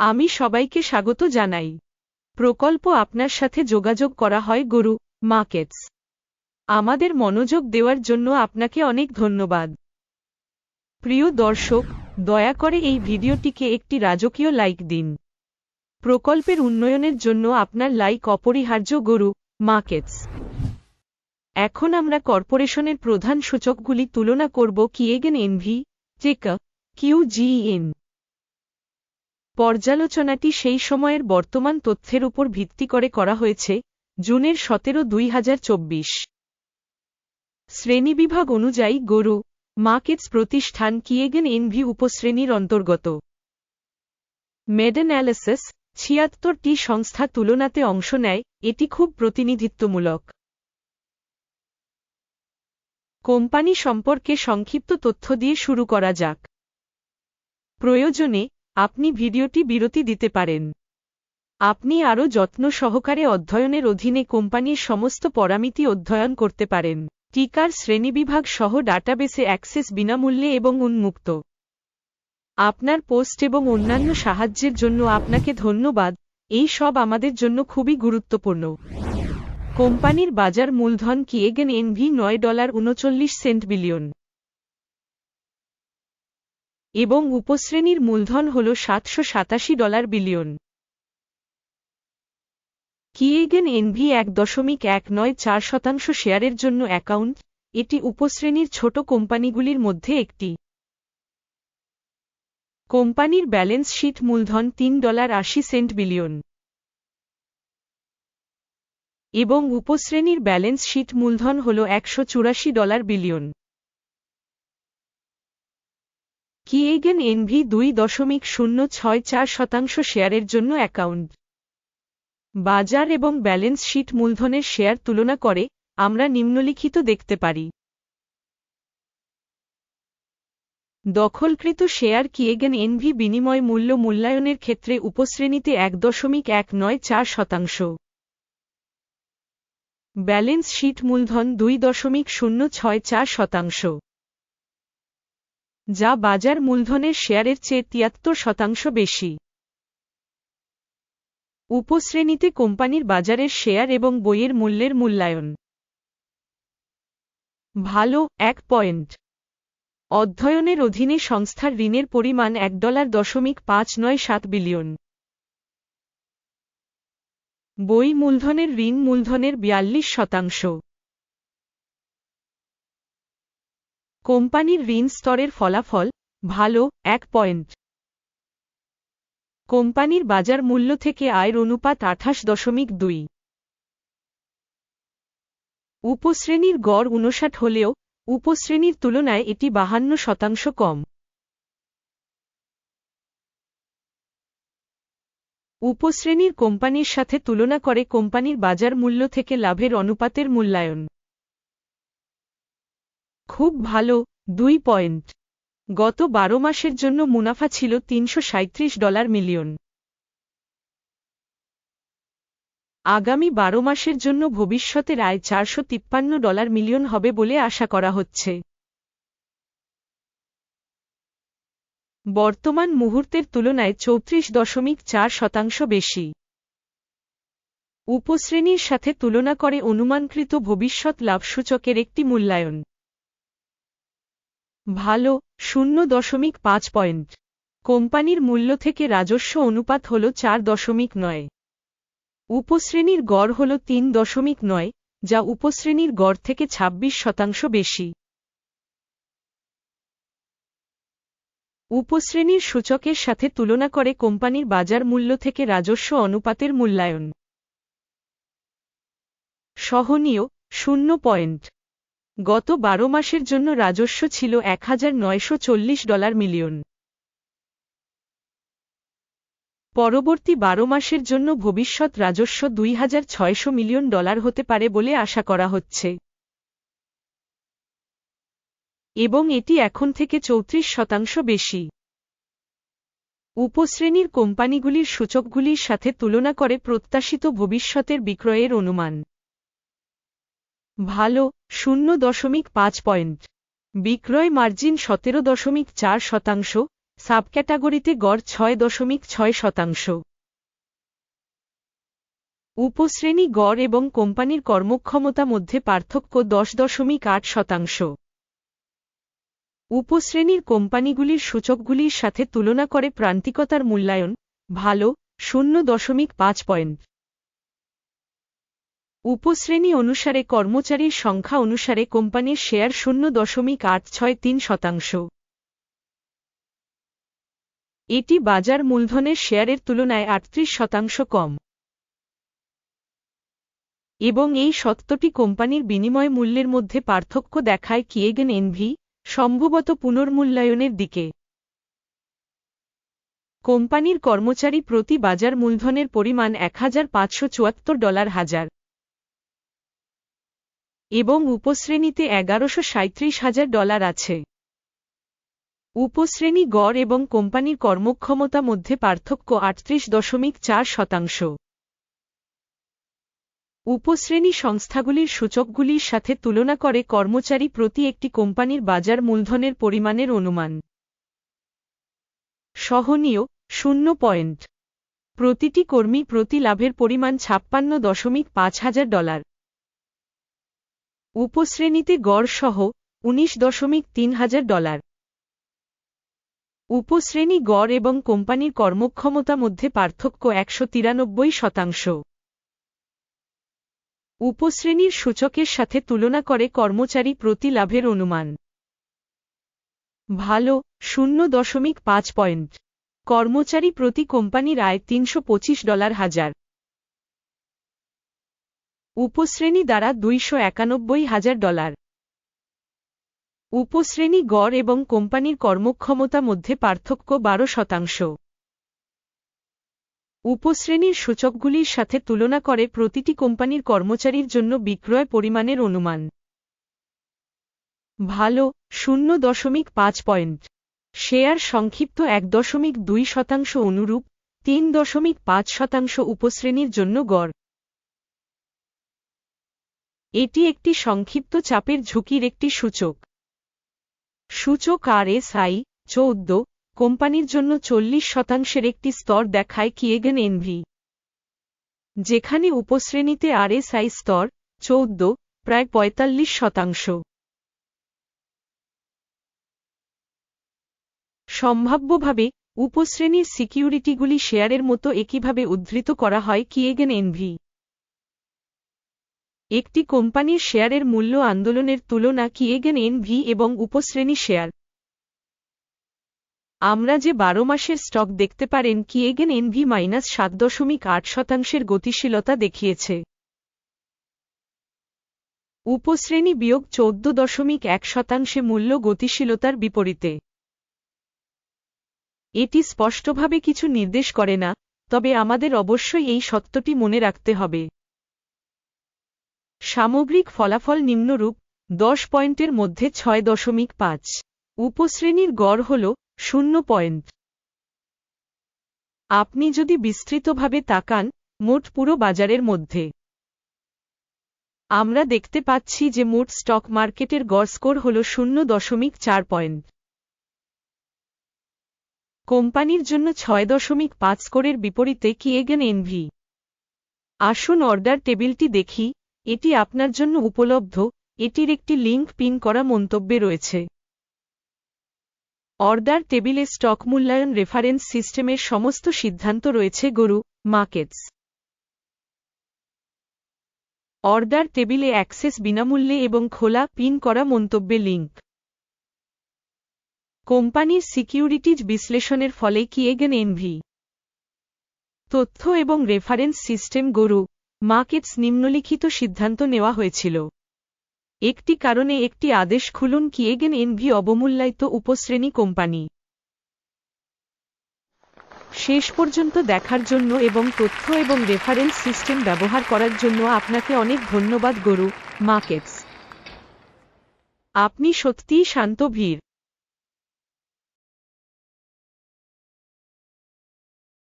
আমি সবাইকে স্বাগত জানাই। প্রকল্প আপনার সাথে যোগাযোগ করা হয়, গরু মার্কেটস আমাদের মনোযোগ দেওয়ার জন্য আপনাকে অনেক ধন্যবাদ। প্রিয় দর্শক, দয়া করে এই ভিডিওটিকে একটি রাজকীয় লাইক দিন। প্রকল্পের উন্নয়নের জন্য আপনার লাইক অপরিহার্য, গরু মার্কেটস এখন আমরা কর্পোরেশনের প্রধান সূচকগুলি তুলনা করব কিয়েগেন এনভি চেকা কিউজিএন পর্যালোচনাটি সেই সময়ের বর্তমান তথ্যের উপর ভিত্তি করে করা হয়েছে, জুনের সতেরো দুই হাজার চব্বিশ। শ্রেণীবিভাগ অনুযায়ী গরু, মার্কেটস প্রতিষ্ঠান কিয়েগেন এনভি উপশ্রেণীর অন্তর্গত। মেডেনালিসিস ছিয়াত্তরটি সংস্থা তুলনাতে অংশ নেয়, এটি খুব প্রতিনিধিত্বমূলক। কোম্পানি সম্পর্কে সংক্ষিপ্ত তথ্য দিয়ে শুরু করা যাক। প্রয়োজনে আপনি ভিডিওটি বিরতি দিতে পারেন। আপনি আরও যত্ন সহকারে অধ্যয়নের অধীনে কোম্পানির সমস্ত পরামিতি অধ্যয়ন করতে পারেন। টিকার শ্রেণীবিভাগ সহ ডাটাবেসে অ্যাক্সেস বিনামূল্যে এবং উন্মুক্ত। আপনার পোস্ট এবং অন্যান্য সাহায্যের জন্য আপনাকে ধন্যবাদ, এই সব আমাদের জন্য খুবই গুরুত্বপূর্ণ। কোম্পানির বাজার মূলধন কিয়েগেন এনভি নয় ডলার উনচল্লিশ সেন্ট বিলিয়ন। এবং উপশ্রেণীর মূলধন হল সাতশো সাতাশি ডলার বিলিয়ন। কিয়েগেন এনভি এক দশমিক এক নয় চার শতাংশ শেয়ারের জন্য অ্যাকাউন্ট, এটি উপশ্রেণীর ছোট কোম্পানিগুলির মধ্যে একটি। কোম্পানির ব্যালেন্স শীট মূলধন তিন ডলার আশি সেন্ট বিলিয়ন। এবং উপশ্রেণীর ব্যালেন্স শীট মূলধন হল একশো চুরাশি ডলার বিলিয়ন। কিয়েগেন এনভি দুই দশমিক শূন্য ছয় চার শতাংশ শেয়ারের জন্য অ্যাকাউন্ট। বাজার এবং ব্যালেন্স শীট মূলধনের শেয়ার তুলনা করে আমরা নিম্নলিখিত দেখতে পারি। দখলকৃত শেয়ার কিয়েগেন এনভি বিনিময় মূল্য মূল্যায়নের ক্ষেত্রে উপশ্রেণীতে এক দশমিক এক নয় চার শতাংশ। ব্যালেন্স শীট মূলধন দুই দশমিক শূন্য ছয় চার শতাংশ। যা বাজার মূলধনের শেয়ারের চেয়ে তিয়াত্তর শতাংশ বেশি। উপশ্রেণীতে কোম্পানির বাজারের শেয়ার এবং বইয়ের মূল্যের মূল্যায়ন। ভালো, এক পয়েন্ট। অধ্যয়নের অধীনে সংস্থার ঋণের পরিমাণ এক ডলার দশমিক পাঁচ নয় সাত বিলিয়ন। বই মূলধনের ঋণ মূলধনের বিয়াল্লিশ শতাংশ। কোম্পানির ঋণ স্তরের ফলাফল, ভালো, এক পয়েন্ট। কোম্পানির বাজার মূল্য থেকে আয়ের অনুপাত আঠাশ দশমিক দুই। উপশ্রেণীর গড় উনষাট হলেও, উপশ্রেণীর তুলনায় এটি বাহান্ন শতাংশ কম। উপশ্রেণীর কোম্পানির সাথে তুলনা করে কোম্পানির বাজার মূল্য থেকে লাভের অনুপাতের মূল্যায়ন। খুব ভালো, দুই পয়েন্ট। গত বারো মাসের জন্য মুনাফা ছিল তিনশো সাঁইত্রিশ ডলার মিলিয়ন। আগামী বারো মাসের জন্য ভবিষ্যতে আয় চারশো তিপ্পান্ন ডলার মিলিয়ন হবে বলে আশা করা হচ্ছে। বর্তমান মুহূর্তের তুলনায় চৌত্রিশ দশমিক চার শতাংশ বেশি। উপশ্রেণীর সাথে তুলনা করে অনুমানকৃত ভবিষ্যৎ লাভসূচকের একটি মূল্যায়ন। ভালো, শূন্য দশমিক পাঁচ পয়েন্ট। কোম্পানির মূল্য থেকে রাজস্ব অনুপাত হল চার দশমিক নয়। উপশ্রেণীর গড় হল তিন দশমিক নয়, যা উপশ্রেণীর গড় থেকে ২৬ শতাংশ বেশি। উপশ্রেণীর সূচকের সাথে তুলনা করে কোম্পানির বাজার মূল্য থেকে রাজস্ব অনুপাতের মূল্যায়ন। সহনীয়, শূন্য পয়েন্ট। গত বারো মাসের জন্য রাজস্ব ছিল এক হাজার নয়শ চল্লিশ ডলার মিলিয়ন। পরবর্তী বারো মাসের জন্য ভবিষ্যৎ রাজস্ব দুই হাজার ছয়শো মিলিয়ন ডলার হতে পারে বলে আশা করা হচ্ছে। এবং এটি এখন থেকে চৌত্রিশ শতাংশ বেশি। উপশ্রেণীর কোম্পানিগুলির সূচকগুলির সাথে তুলনা করে প্রত্যাশিত ভবিষ্যতের বিক্রয়ের অনুমান। ভালো শূন্য দশমিক পাঁচ পয়েন্ট। বিক্রয় মার্জিন সতেরো দশমিক চার শতাংশ, সাবক্যাটাগরিতে গড় ছয় দশমিক ছয় শতাংশ। উপশ্রেণী গড় এবং কোম্পানির কর্মক্ষমতা মধ্যে পার্থক্য দশ দশমিক আট শতাংশ। উপশ্রেণীর কোম্পানিগুলির সূচকগুলির সাথে তুলনা করে প্রান্তিকতার মূল্যায়ন, ভালো, শূন্য দশমিক পাঁচ পয়েন্ট। উপশ্রেণী অনুসারে কর্মচারীর সংখ্যা অনুসারে কোম্পানির শেয়ার শূন্য দশমিক আট ছয় তিন শতাংশ। এটি বাজার মূলধনের শেয়ারের তুলনায় আটত্রিশ শতাংশ কম। এবং এই সত্যটি কোম্পানির বিনিময় মূল্যের মধ্যে পার্থক্য দেখায় কিয়েগেন এনভি, সম্ভবত পুনর্মূল্যায়নের দিকে। কোম্পানির কর্মচারী প্রতি বাজার মূলধনের পরিমাণ এক হাজার পাঁচশো চুয়াত্তর ডলার হাজার। এবং উপশ্রেণীতে এগারোশো সাঁত্রিশ হাজার ডলার আছে। উপশ্রেণী গড় এবং কোম্পানির কর্মক্ষমতা মধ্যে পার্থক্য আটত্রিশ দশমিক চার শতাংশ। উপশ্রেণী সংস্থাগুলির সূচকগুলির সাথে তুলনা করে কর্মচারী প্রতি একটি কোম্পানির বাজার মূলধনের পরিমাণের অনুমান। সহনীয়, শূন্য পয়েন্ট। প্রতিটি কর্মী প্রতি লাভের পরিমাণ ছাপ্পান্ন দশমিক পাঁচ হাজার ডলার। উপশ্রেণীতে গড় সহ উনিশ দশমিক তিন হাজার ডলার। উপশ্রেণী গড় এবং কোম্পানির কর্মক্ষমতা মধ্যে পার্থক্য একশো তিরানব্বই শতাংশ। উপশ্রেণীর সূচকের সাথে তুলনা করে কর্মচারী প্রতি লাভের অনুমান। ভালো, শূন্য দশমিক পাঁচ পয়েন্ট। কর্মচারী প্রতি কোম্পানির আয় তিনশো পঁচিশ ডলার হাজার। উপশ্রেণী দ্বারা দুইশো একানব্বই হাজার ডলার। উপশ্রেণী গড় এবং কোম্পানির কর্মক্ষমতা মধ্যে পার্থক্য বারো শতাংশ। উপশ্রেণীর সূচকগুলির সাথে তুলনা করে প্রতিটি কোম্পানির কর্মচারীর জন্য বিক্রয় পরিমাণের অনুমান। ভালো, শূন্য দশমিক পাঁচ পয়েন্ট। শেয়ার সংক্ষিপ্ত এক দশমিক দুই শতাংশ অনুরূপ, তিন দশমিক পাঁচ শতাংশ উপশ্রেণীর জন্য গড়। এটি একটি সংক্ষিপ্ত চাপের ঝুঁকির একটি সূচক। সূচক আর এস আই চৌদ্দ, কোম্পানির জন্য চল্লিশ শতাংশের একটি স্তর দেখায় কিয়েগেন এনভি। যেখানে উপশ্রেণীতে আর আরএসআই স্তর, চৌদ্দ, প্রায় পঁয়তাল্লিশ শতাংশ। সম্ভাব্যভাবে, উপশ্রেণীর সিকিউরিটিগুলি শেয়ারের মতো একইভাবে উদ্ধৃত করা হয় কিয়েগেন এনভি। একটি কোম্পানির শেয়ারের মূল্য আন্দোলনের তুলনা কিয়েগেন এনভি এবং উপশ্রেণী শেয়ার? আমরা যে বারো মাসের স্টক দেখতে পারেন কি কিয়েগেন এনভি মাইনাস সাত দশমিক আট শতাংশের গতিশীলতা দেখিয়েছে। উপশ্রেণী বিয়োগ চৌদ্দ দশমিক এক শতাংশে মূল্য গতিশীলতার বিপরীতে। এটি স্পষ্টভাবে কিছু নির্দেশ করে না, তবে আমাদের অবশ্যই এই সত্যটি মনে রাখতে হবে। সামগ্রিক ফলাফল নিম্নরূপ, দশ পয়েন্টের মধ্যে ছয় দশমিক পাঁচ। উপশ্রেণীর গড় হল শূন্য পয়েন্ট। আপনি যদি বিস্তৃতভাবে তাকান, মোট পুরো বাজারের মধ্যে। আমরা দেখতে পাচ্ছি যে মোট স্টক মার্কেটের গড় স্কোর হল শূন্য দশমিক চার পয়েন্ট। কোম্পানির জন্য ছয় দশমিক পাঁচ স্কোরের বিপরীতে কিয়েগেন এনভি? আসুন অর্ডার টেবিলটি দেখি। এটি আপনার জন্য উপলব্ধ। এটির একটি লিঙ্ক পিন করা মন্তব্যে রয়েছে। অর্ডার টেবিলে স্টক মূল্যায়ন রেফারেন্স সিস্টেমের সমস্ত সিদ্ধান্ত রয়েছে, গরু, মার্কেটস। অর্ডার টেবিলে অ্যাক্সেস বিনামূল্যে এবং খোলা পিন করা মন্তব্যে লিঙ্ক। কোম্পানির সিকিউরিটিজ বিশ্লেষণের ফলে কিয়েগেন এনভি? তথ্য এবং রেফারেন্স সিস্টেম, গরু মার্কেটস নিম্নলিখিত সিদ্ধান্ত নেওয়া হয়েছিল। একটি কারণে একটি আদেশ খুলুন কি এগেন এনভি অবমূল্যায়িত উপশ্রেণী কোম্পানি। শেষ পর্যন্ত দেখার জন্য এবং তথ্য এবং রেফারেন্স সিস্টেম ব্যবহার করার জন্য আপনাকে অনেক ধন্যবাদ, গরু, মার্কেটস। আপনি সত্যিই শান্ত ভীর